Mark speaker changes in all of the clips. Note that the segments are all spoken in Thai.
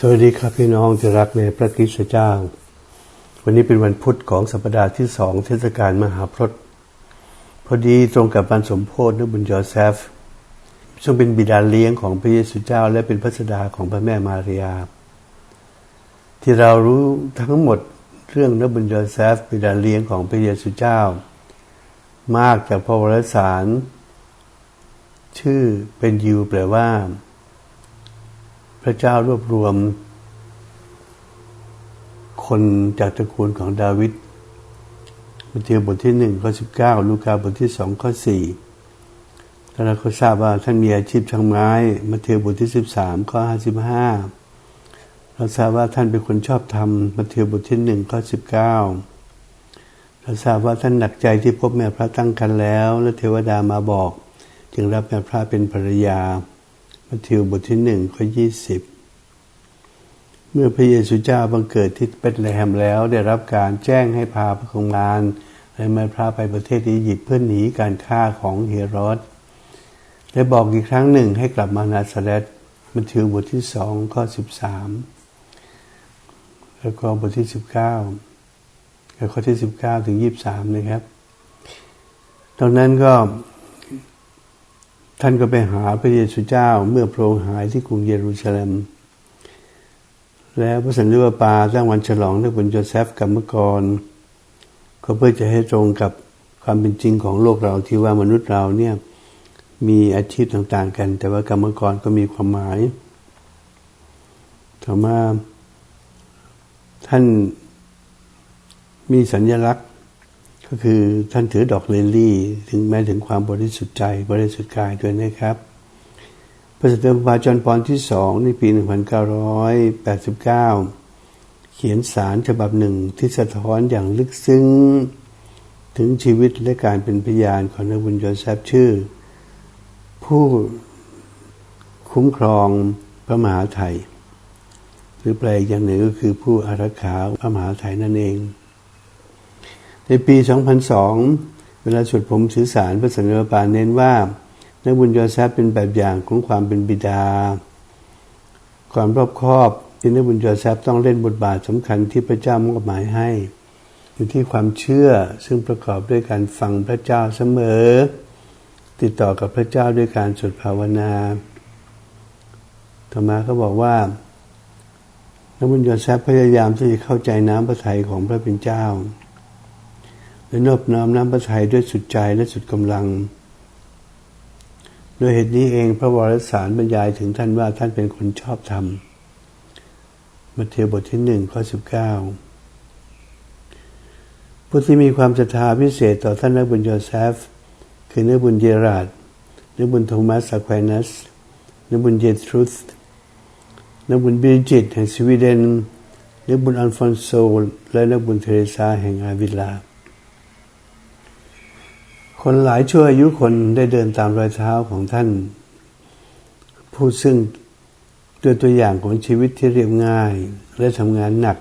Speaker 1: สวัสดีครับพี่น้องที่รักในพระคริสต์เจ้า วันนี้เป็นวันพุธของสัปดาห์ที่สองเทศกาลมหาพรตพอดีตรงกับวันสมโพธินบุญยอเซฟซึ่งเป็นบิดาเลี้ยงของพระเยซูเจ้า และเป็นพระสดาของพระแม่มารียา ที่เรารู้ทั้งหมดเรื่องนบุญยอเซฟบิดาเลี้ยงของพระเยซูเจ้า มากจากพระวรสาร ชื่อเป็นยิวแปลว่า ระเจ้ารวบรวม คนจากตระกูลของดาวิดมัทธิวบทที่หนึ่งข้อสิบเก้าลูกาบทที่สองข้อสี่แล้วเราก็ทราบว่าท่านมีอาชีพช่างไม้มัทธิวบทที่สิบสามข้อห้าสิบห้าเราทราบว่าท่านเป็นคนชอบธรรมมัทธิวบทที่หนึ่งข้อสิบเก้าเราทราบว่าท่านหนักใจที่พบแม่พระตั้งกันแล้ว และเทวดามาบอก จึงรับแม่พระเป็นภรรยา มัทธิวบทที่หนึ่งข้อยี่สิบเมื่อพระเยซูเจ้าบังเกิดที่เบธเลเฮมแล้ว ได้รับการแจ้งให้พาพระองมารและมาพระไปประเทศอียิปต์เพื่อหนีการฆ่าของเฮโรดได้บอกอีกครั้งหนึ่งให้กลับมานาซาเรตมัทธิวบทที่สองข้อสิบสามแล้วก็บทที่สิบเก้าข้อที่สิบเก้าถึงยี่บสามนะครับตอนนั้นก็ ท่านก็ไปหาพระเยซูเจ้าเมื่อพระองค์หายที่กรุงเยรูซาเล็ม แล้วพระสันติวปาตั้งวันฉลองด้วยบนโยเซฟกรรมกร ก็เพื่อจะให้ตรงกับความเป็นจริงของโลกเราที่ว่ามนุษย์เราเนี่ยมีอาชีพต่างๆกัน แต่ว่ากรรมกรก็มีความหมายต่อมาท่านมีสัญลักษณ์ ก็คือท่านถือดอกเลลี่ ถึงแม้ถึงความบริสุทธิ์ใจบริสุทธิ์กายด้วยนะครับพระสันตปาจอนปอนที่สองในปี 1989 เขียนสารฉบับหนึ่งที่สะท้อนอย่างลึกซึ้ง ถึงชีวิตและการเป็นพยานของนบุญยอเซฟชื่อ ผู้คุ้มครองพระมหาไทย หรือแปลอย่างหนึ่งก็คือผู้อารักขาพระมหาไทยนั่นเอง ในปี 2002 เวลาสวดผมสื่อสารพระสังฆปาเน้นว่า นักบุญโยแซฟเป็นแบบอย่างของความเป็นบิดา ความรอบคอบที่นักบุญโยแซฟต้องเล่นบทบาทสำคัญที่พระเจ้ามอบหมายให้อยู่ที่ความเชื่อซึ่งประกอบด้วยการฟังพระเจ้าเสมอ ติดต่อกับพระเจ้าด้วยการสวดภาวนาธรรมาก็บอกว่านักบุญโยแซฟพยายามที่จะเข้าใจน้ำพระทัยของพระเป็นเจ้า และนอบน้อมน้ำพระทัยด้วยสุดใจและสุดกำลังโดยเหตุนี้เองพระวรสารบรรยายถึงท่านว่าท่านเป็นคนชอบธรรม มัทธิวบทที่หนึ่งข้อสิบเก้าผู้ที่มีความศรัทธาพิเศษต่อท่านนักบุญโยเซฟ คือนักบุญเยราดนักบุญโทมัสซาควนัสนักบุญเยทรุสนักบุญบิจิตแห่งสวีเดนนักบุญอัลฟอนโซและนักบุญเทเรซาแห่งอาวิลา คนหลายชั่วอายุคนได้เดินตามรอยเท้าของท่าน ผู้ซึ่งด้วยตัวอย่างของชีวิตที่เรียบง่าย และทำงานหนัก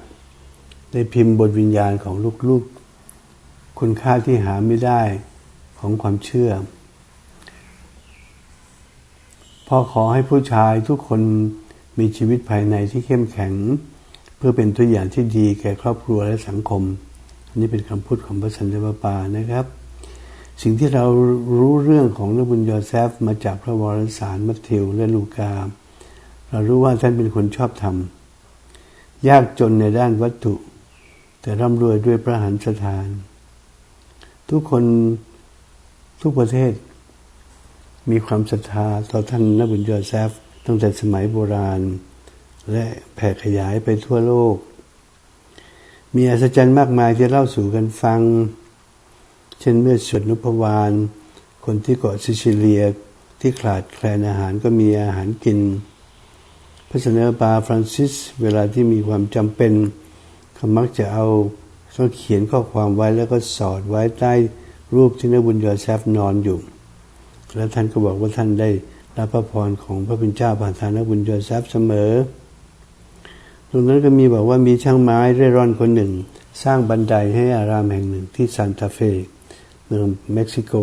Speaker 1: ได้พิมพ์บทวิญญาณของลูกๆ คุณค่าที่หาไม่ได้ของความเชื่อพอขอให้ผู้ชายทุกคนมีชีวิตภายในที่เข้มแข็ง เพื่อเป็นตัวอย่างที่ดีแก่ครอบครัวและสังคม อันนี้เป็นคำพูดของพระสันติปานะครับ สิ่งที่เรารู้เรื่องของนบุญยอเซฟมาจากพระวรสารมัทธิวและลูกา เรารู้ว่าท่านเป็นคนชอบธรรม ยากจนในด้านวัตถุ แต่ร่ำรวยด้วยพระหันสถาน ทุกคนทุกประเทศ มีความศรัทธาต่อท่านนบุญยอเซฟตั้งแต่สมัยโบราณ และแผ่ขยายไปทั่วโลก มีอัศจรรย์มากมายที่เล่าสู่กันฟัง เช่นเมื่อสวดนุพวานคนที่เกาะซิซิเลียที่ขาดแคลนอาหารก็มีอาหารกิน พระสนปาฟรานซิสเวลาที่มีความจำเป็นเขามักจะเอาเขาเขียนข้อความไว้แล้วก็สอดไว้ใต้รูปที่นบุญยอเซฟนอนอยู่ แล้วท่านก็บอกว่าท่านได้รับพระพรของพระเป็นเจ้าผ่านทางนบุญยอเซฟเสมอ ตรงนั้นก็มีบอกว่ามีช่างไม้เร่ร่อนคนหนึ่ง สร้างบันไดให้อารามแห่งหนึ่งที่ซานตาเฟ เมืองเม็กซิโก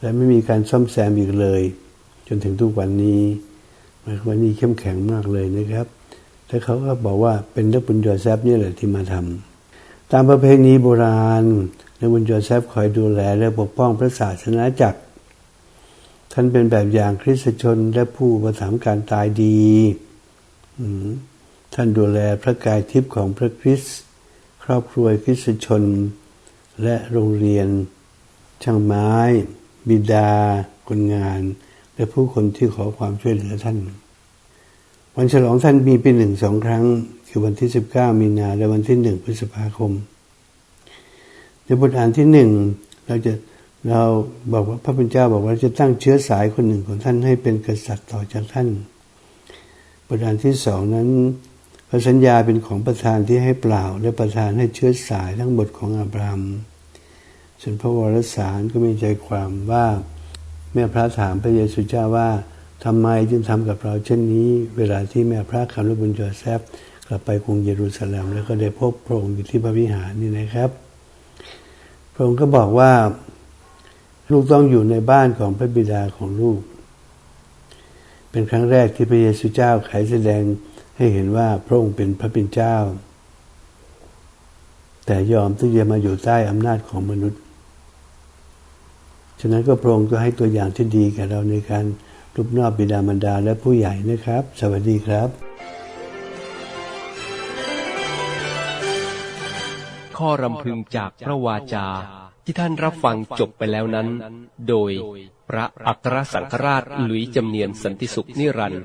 Speaker 1: และไม่มีการซ่อมแซมอีกเลย จนถึงทุกวันนี้วันนี้เข้มแข็งมากเลยนะครับแต่เขาก็บอกว่าเป็นนักบุญโยเซฟนี่แหละที่มาทำตามประเพณีโบราณนักบุญโยเซฟคอยดูแลและปกป้องพระศาสนาจักร ท่านเป็นแบบอย่างคริสตชนและผู้ประถมการตายดีท่านดูแลพระกายทิพย์ของพระคริสต์ครอบครัวคริสตชน และโรงเรียน ช่างไม้ บิดา คนงาน และผู้คนที่ขอความช่วยเหลือท่าน วันฉลองท่านมีเป็นหนึ่งสองครั้ง คือวันที่ 19 มีนาและวันที่หนึ่งพฤษภาคม ในบทอ่านที่หนึ่งเราจะเราบอกว่าพระพุทธเจ้าบอกว่าจะตั้งเชื้อสายคนหนึ่งของท่านให้เป็นกษัตริย์ต่อจากท่านบทอ่านที่สองนั้นพระสัญญาเป็นของประธานที่ให้เปล่า และประธานให้เชื้อสายทั้งหมดของอับราฮัม ส่วนพระวรสารก็มีใจความว่า แม่พระถามพระเยซูเจ้าว่าทำไมจึงทำกับเราเช่นนี้ เวลาที่แม่พระคำและบุญโยเซฟกลับไปกรุงเยรูซาเล็มแล้วก็ได้พบพระองค์อยู่ที่พระวิหารนี่นะครับ พระองค์ก็บอกว่า ลูกต้องอยู่ในบ้านของพระบิดาของลูก เป็นครั้งแรกที่พระเยซูเจ้าไขแสดงให้เห็นว่าพระองค์เป็นพระเป็นเจ้า แต่ยอมที่จะมาอยู่ใต้อำนาจของมนุษย์ ฉะนั้นก็พระองค์ก็ให้ตัวอย่างที่ดีแก่เราในการรูปนอบบิดามารดาและผู้ใหญ่นะครับ สวัสดีครับ
Speaker 2: ข้อรำพึงจากพระวาจาที่ท่านรับฟังจบไปแล้วนั้น โดยพระอัครสังฆราชหลุยจำเนียนสันติสุขนิรันดร์